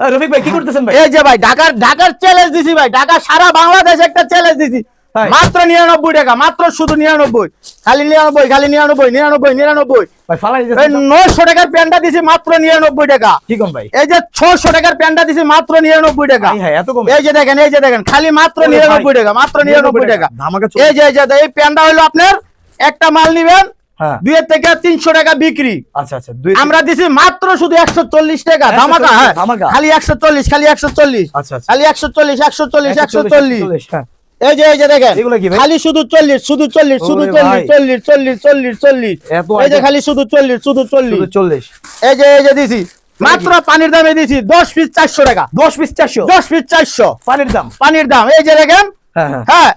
রফিক ভাই কি করতেছেন ভাই? এই যে ভাই ঢাকার ঢাকার চ্যালেঞ্জ দিছি ভাই। ঢাকা সারা বাংলাদেশ একটা চ্যালেঞ্জ দিছি। মাত্র নিরানব্বই টাকা মাত্র শুধু নিরানব্বই। খালি নিরানব্বই খালি নিরানব্বই নিরানব্বই নিরানব্বই। নয়শো টাকার প্যান্টটা দিছি মাত্র নিরানব্বই টাকা। কি কম ভাই? এই যে ছশো টাকার প্যান্টটা দিছি মাত্র নিরানব্বই টাকা। হ্যাঁ এই যে দেখেন এই যে দেখেন খালি মাত্র নিরানব্বই টাকা মাত্র নিরানব্বই টাকা। ধামাকা এই যে এই যে এই প্যান্টটা হলো আপনার একটা মাল নিবেন হ্যাঁ। দুইয়ের থেকে তিনশো টাকা বিক্রি। আচ্ছা আচ্ছা আমরা দিছি মাত্র শুধু একশো চল্লিশ টাকা ধামাকা হ্যাঁ। খালি একশো চল্লিশ খালি একশো চল্লিশ। আচ্ছা খালি একশো চল্লিশ একশো চল্লিশ একশো চল্লিশ 140, হ্যাঁ। এই যে এই যে দেখেন এগুলো কি ভাই? খালি শুধু চল্লিশ শুধু চল্লিশ শুধু চল্লিশ চল্লিশ চল্লিশ চল্লিশ চল্লিশ। এই যে খালি শুধু চল্লিশ শুধু চল্লিশ। চল্লিশ। এই যে এই যে দিছি মাত্র পানির দামে দিছি দশ পিস চারশো টাকা। দশ পিস চারশো? দশ পিস চারশো। পানির দাম? পানির দাম এই যে দেখেন হ্যাঁ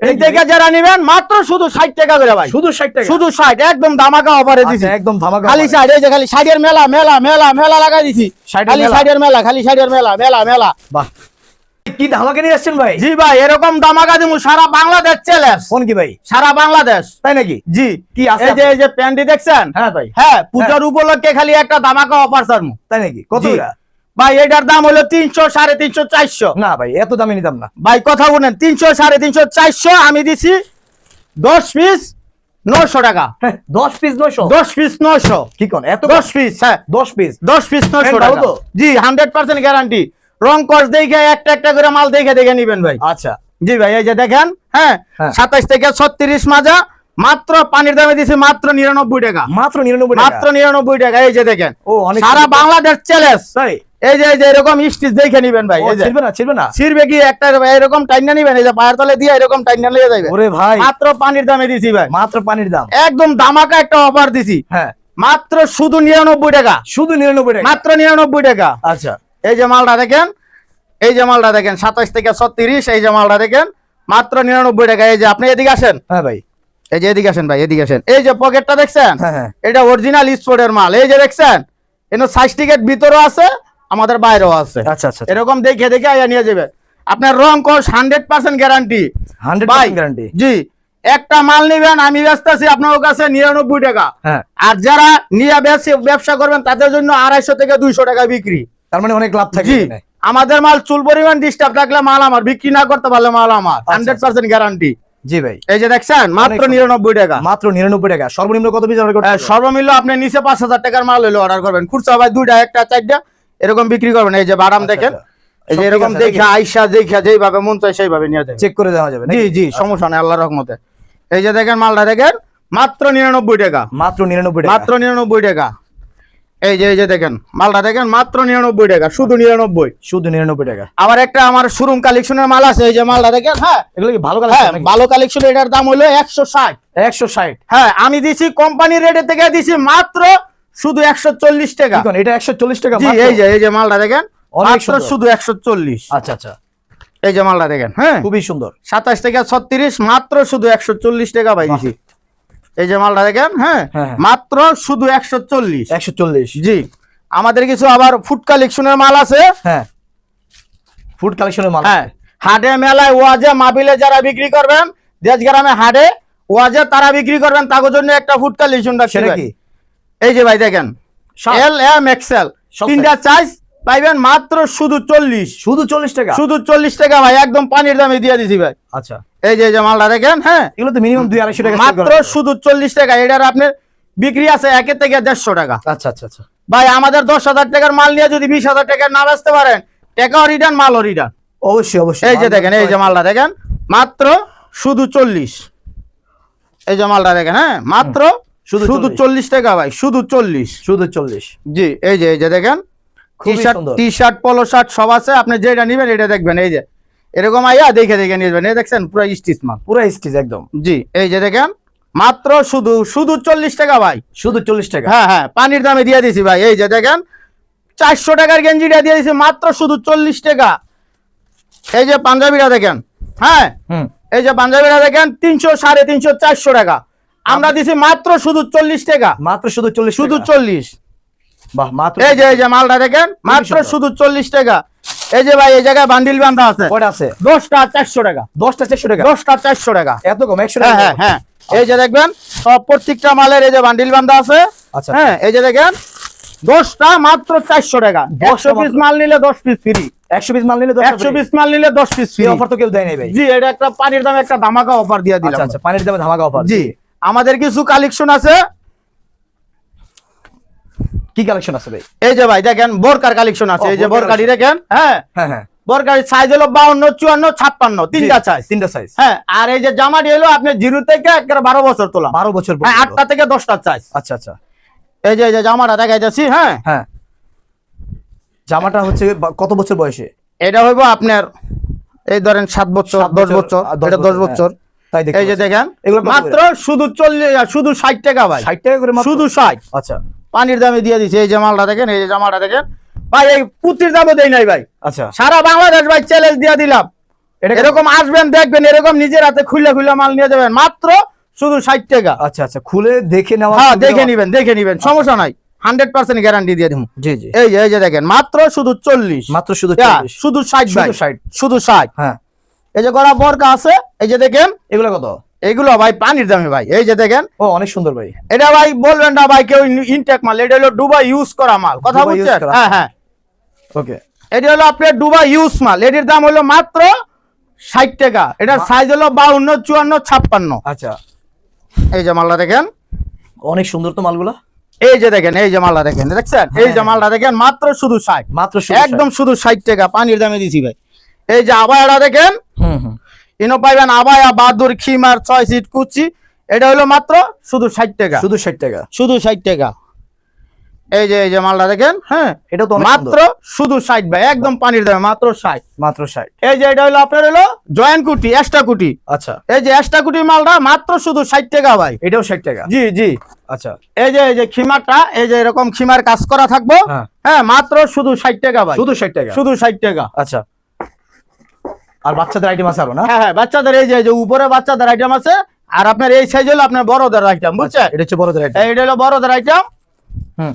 এই থেকে যারা নিবেন মাত্র শুধু ষাট টাকা করে ভাই। শুধু ষাট টাকা। শুধু ষাট একদম দামাকা অফারে দিছি। একদম ধামাকা খালি ষাট এই যে খালি ষাটের মেলা মেলা মেলা মেলা লাগাই দিছি। খালি ষাটের মেলা খালি ষাটের মেলা মেলা মেলা। বাহ। কি ধামাকা নিয়ে আসছেন ভাই? জি ভাই এরকম দামাকা দিমু সারা বাংলাদেশ চ্যালেঞ্জ কোন কি ভাই? সারা বাংলাদেশ। তাই নাকি? জি। কি আছে এই যে এই যে প্যান্টি দেখছেন? হ্যাঁ ভাই। হ্যাঁ পূজার উপলক্ষে খালি একটা দামাকা অফার তাই নাকি? কত? ভাই এটার দাম হলো তিনশো সাড়ে তিনশো চারশো। না ভাই এত দামে নিতাম না। ভাই কথা বলেন তিনশো সাড়ে তিনশো চারশো আমি দিছি দশ পিস নশো টাকা। হ্যাঁ, দশ পিস নয়শো? দশ পিস নশো কি কোন? এত দশ পিস হ্যাঁ। দশ পিস? দশ পিস নশো টাকা। জি হান্ড্রেড পার্সেন্ট গ্যারান্টি রং কস দেখে একটা একটা করে মাল দেখে দেখে নিবেন ভাই। আচ্ছা। জি ভাই এই যে দেখেন হ্যাঁ হ্যাঁ। সাতাইশ থেকে ছত্রিশ মাজা মাত্র পানির দামে দিছি মাত্র নিরানব্বই টাকা। মাত্র নিরানব্বই মাত্র নিরানব্বই টাকা এই যে দেখেন। ও অনেক সারা বাংলাদেশ চ্যালেঞ্জ এই যে এই যে এরকম স্টিচ দেখে নিবেন ভাই ও, এই যে। ছিড়বে না ছিড়বে না? ছিড়বে কি একটা এরকম টাইনা নিবেন এই যে পায়ের তলে দিয়ে এরকম টাইনা নিয়ে যাবে ওরে ভাই। মাত্র পানির দামে দিছি ভাই। মাত্র পানির দাম। একদম দামাকা একটা অফার দিছি। হ্যাঁ। মাত্র শুধু নিরানব্বই টাকা। শুধু নিরানব্বই টাকা। মাত্র নিরানব্বই টাকা। আচ্ছা। এই যে মালটা দেখেন এই যে মালটা দেখেন সাতাশ থেকে ছত্রিশ এই যে মালটা দেখেন মাত্র নিরানব্বই টাকা। এই যে আপনি এদিকে আসেন। হ্যাঁ ভাই। এই যে এদিকে আসেন ভাই এদিকে আসেন। এই যে পকেটটা দেখছেন? হ্যাঁ হ্যাঁ। এটা অরিজিনাল স্পোর্টের মাল। এই যে দেখছেন এর সাইজ টিকেট ভিতরেও আছে আমাদের বাইরেও আছে। আচ্ছা আচ্ছা এরকম দেখে দেখে আইয়া নিয়ে যাবে। আপনার রং course hundred percent guarantee hundred guarantee জি একটা মাল নিবেন আমি ব্যস্ত আছি আপনার কাছে নিরানব্বই টাকা। হ্যাঁ। আর যারা নিয়ে ব্যবসা- করবেন তাদের জন্য আড়াইশো থেকে দুইশো টাকা বিক্রি। তার মানে অনেক লাভ থাকে আমাদের মাল চুল পরিমাণ ডিস্টার্ব থাকলে মাল আমার বিক্রি না করতে পারলে মাল আমার। আচ্ছা, হান্ড্রেড পার্সেন্ট গ্যারান্টি জি ভাই। এই যে দেখছেন মাত্র। নিরানব্বই টাকা। মাত্র নিরানব্বই টাকা। সর্বনিম্ন কত পিস অর্ডার আহ, আপনি নিচে পাঁচ হাজার টাকার মাল হলে অর্ডার করবেন। খুচরা ভাই দুইটা একটা চারটা। এরকম বিক্রি করবেন এই যে বাদাম আচ্ছা, দেখেন আচ্ছা। এই যে এরকম দেখে আইসা দেখে যেইভাবে মন চায় সেইভাবে নিয়ে যাবে চেক করে দেওয়া যাবে জি জি সমস্যা নেই আল্লাহ রহমতে। এই যে দেখেন মালটা দেখেন মাত্র নিরানব্বই টাকা। মাত্র নিরানব্বই মাত্র নিরানব্বই টাকা। এই যে এই যে দেখেন মালটা দেখেন মাত্র নিরানব্বই টাকা শুধু নিরানব্বই। শুধু নিরানব্বই টাকা। আবার একটা আমার শোরুম কালেকশনের মাল আছে এই যে মালটা দেখেন হ্যাঁ। এগুলো কি ভালো হ্যাঁ ভালো কালেকশন এটার দাম হলো একশো ষাট। একশো ষাট। হ্যাঁ আমি দিছি কোম্পানির রেটের থেকে দিছি মাত্র শুধু একশো চল্লিশ টাকা। এটা একশো চল্লিশ টাকা এই যে এই যে মালটা দেখেন। শুধু একশো চল্লিশ। আচ্ছা আচ্ছা। এই যে মালটা দেখেন হ্যাঁ? খুবই সুন্দর। সাতাশ থেকে ছত্রিশ মাত্র শুধু একশো চল্লিশ টাকা পাই দিছি এই যে মালটা দেখেন হ্যাঁ? হ্যাঁ, হ্যাঁ। মাত্র শুধু একশো চল্লিশ। একশো চল্লিশ। জি। আমাদের কিছু আবার ফুড কালেকশনের মাল আছে। হ্যাঁ। ফুড কালেকশনের মাল হ্যাঁ হাটে মেলায় ওয়াজে মাবিলে যারা বিক্রি করবেন দেশ গ্রামে হাটে ওয়াজে তারা বিক্রি করবেন তাদের জন্য একটা ফুড কালেকশন সেটা কি? এই যে ভাই দেখেন এল এম এক্সেল। তিনটা চাইজ পাইবেন মাত্র শুধু চল্লিশ। শুধু চল্লিশ টাকা? শুধু চল্লিশ টাকা ভাই একদম পানির দামে দিয়ে দিছি ভাই। আচ্ছা। এই যে যে মালটা দেখেন হ্যাঁ? এগুলো তো মিনিমাম দুই আড়াইশো টাকা মাত্র শুধু চল্লিশ টাকা এটার আপনার বিক্রি আছে একের থেকে দেড়শো টাকা। আচ্ছা আচ্ছা আচ্ছা। ভাই আমাদের দশ হাজার টাকার মাল নিয়ে যদি বিশ হাজার টাকার না বেচতে পারেন টাকাও রিটার্ন মালও রিটার্ন। অবশ্যই অবশ্যই। এই যে দেখেন এই যে মালটা দেখেন মাত্র শুধু চল্লিশ। এই যে মালটা দেখেন হ্যাঁ? মাত্র শুধু শুধু চল্লিশ। টাকা ভাই শুধু চল্লিশ। শুধু চল্লিশ। জি এই যে এই যে দেখেন T shirt T shirt polo shirt সব আছে আপনি যেটা নেবেন এটা দেখবেন এই যে। এরকম আইয়া দেখে দেখে নিবেন এই দেখছেন পুরো স্টিচ মাল। পুরো স্টিচ একদম। জি এই যে দেখেন মাত্র শুধু শুধু চল্লিশ টাকা ভাই। শুধু চল্লিশ টাকা। হ্যাঁ হ্যাঁ পানির দামে দিয়ে দিছি ভাই এই যে দেখেন চারশো টাকার গেঞ্জিটা দিয়ে দিছি মাত্র শুধু চল্লিশ টাকা। এই যে পাঞ্জাবিটা দেখেন হ্যাঁ হুম। এই যে পাঞ্জাবিটা দেখেন তিনশো সাড়ে তিনশো চারশো টাকা। আমরা দিছি মাত্র শুধু চল্লিশ টাকা। মাত্র শুধু চল্লিশ শুধু। চল্লিশ। বাহ মাত্র এই যে এই যে মালটা দেখেন মাত্র শুধু চল্লিশ টাকা। এই যে ভাই এই জায়গায় বান্ডিল বান্ধা আছে। আছে? দশটা চারশো টাকা। দশটা চারশো টাকা? দশটা চারশো টাকা। এত কম একশো হ্যাঁ টাকা? হ্যাঁ হ্যাঁ। এই যে দেখবেন সব প্রত্যেকটা মালের এই যে বান্ডিল বান্ধা আছে। আচ্ছা। হ্যাঁ এই যে দেখেন দশটা মাত্র চারশো টাকা। একশো পিস মাল নিলে দশ পিস ফ্রি একশো পিস মাল নিলে একশো পিস মাল নিলে দশ পিস ফ্রি অফার তো কেউ দেয় নাই ভাই। জি এটা একটা পানির দামে একটা ধামাকা অফার দিয়ে দিলাম। আচ্ছা আচ্ছা পানির দামে ধামাকা অফার জি। আমাদের কিছু কালেকশন আছে। কি কালেকশন আছে ভাই? এই যে ভাই দেখেন বোরকার কালেকশন আছে। এই যে বোরকার দেখেন হ্যাঁ? হ্যাঁ হ্যাঁ। বোরকারি সাইজ হলো বাউন্ন চুয়ান্ন ছাপ্পান্ন তিনটা সাইজ তিনটা সাইজ হ্যাঁ আর এই যে জামাটি হলো আপনার জিরো থেকে একেবারে বারো বছর তোলা। বারো বছর হ্যাঁ। আটটা থেকে দশটা সাইজ আচ্ছা আচ্ছা। এই যে এই যে জামাটা দেখাইতেছি হ্যাঁ? হ্যাঁ। জামাটা হচ্ছে কত বছর বয়সে? এটা হইব আপনার এই ধরেন সাত বছর দশ বছর দশ বছর, দেখতে এই যে দেখেন এগুলো মাত্র শুধু চল্লিশ শুধু ষাট টাকা ভাই। ষাট টাকা করে শুধু ষাট। আচ্ছা। পানির দামে দিয়ে দিছে এই জামালটা দেখেন এই যে জামালটা দেখেন। ভাই এই পুতির দামও দেই নাই ভাই। আচ্ছা। সারা বাংলাদেশ ভাই চ্যালেঞ্জ দিয়ে দিলাম। এরকম আসবেন দেখবেন এরকম নিজের হাতে খুলে খুলে মাল নিয়ে যাবেন। মাত্র শুধু ষাট টাকা। আচ্ছা আচ্ছা খুলে দেখে নেওয়া হ্যাঁ দেখে নিবেন দেখে নিবেন সমস্যা নাই। হান্ড্রেড পার্সেন্ট গ্যারান্টি দিয়ে দিব। জি জি। এই যে এই যে দেখেন মাত্র শুধু চল্লিশ। মাত্র শুধু 40 শুধু ষাট শুধু 60 শুধু ষাট। হ্যাঁ। এই যে গড়া বরকা আছে এই যে দেখেন এগুলো কত? এগুলো ভাই পানির দামে ভাই। এই যে দেখেন ও অনেক সুন্দর ভাই। এটা ভাই বলবেন না ভাই কেউ ইনটেক মাল এটা হলো ডুবাই ইউজ করা মাল। কথা করা। হ্যাঁ হ্যাঁ। ওকে। এটা হলো আপনার ডুবাই ইউজ মাল। এটির দাম হলো মাত্র ষাট টাকা। এটার সাইজ হলো বাউন্ন চুয়ান্ন ছাপ্পান্ন। আচ্ছা। এই যে মালটা দেখেন। অনেক সুন্দর তো মালগুলা? এই যে দেখেন এই যে মালটা দেখেন দেখছেন? এই যে মালটা দেখেন মাত্র শুধু ষাট। মাত্র একদম শুধু ষাট টাকা পানির দামে দিছি ভাই। এই যে আবায়াটা দেখেন। হুম হুম। ইনো পাইবেন আবায়া বাদুর খিমার ছয় সিট কুচি। এটা হলো মাত্র শুধু ষাট টাকা। শুধু 60 টাকা। শুধু ষাট টাকা। এই যে এই যে মালটা দেখেন হ্যাঁ? এটা তো মাত্র শুধু ষাট ভাই একদম পানির দামে মাত্র ষাট। মাত্র 60 এই যে এটা হলো আপনার হলো জয়েন্ট কুটি এক্সট্রা কুটি। আচ্ছা। এই যে এক্সট্রা কুটির মালটা মাত্র শুধু ষাট টাকা ভাই। এটাও 60 টাকা? জি জি। আচ্ছা। এই যে এই যে খিমারটা এই যে এরকম খিমার কাজ করা থাকব হ্যাঁ। হ্যাঁ মাত্র শুধু ষাট টাকা ভাই। শুধু 60 টাকা? শুধু ষাট টাকা। আচ্ছা। আর বাচ্চাদের আইটেম আছে আরও না? হ্যাঁ হ্যাঁ বাচ্চাদের এই যে উপরে বাচ্চাদের আইটেম আছে আর আপনার এই সাইজ হলো আপনার বড়দের আইটেম বুঝছেন? এটা হচ্ছে বড়দের আইটেম এটা হলো বড়দের আইটেম হুম।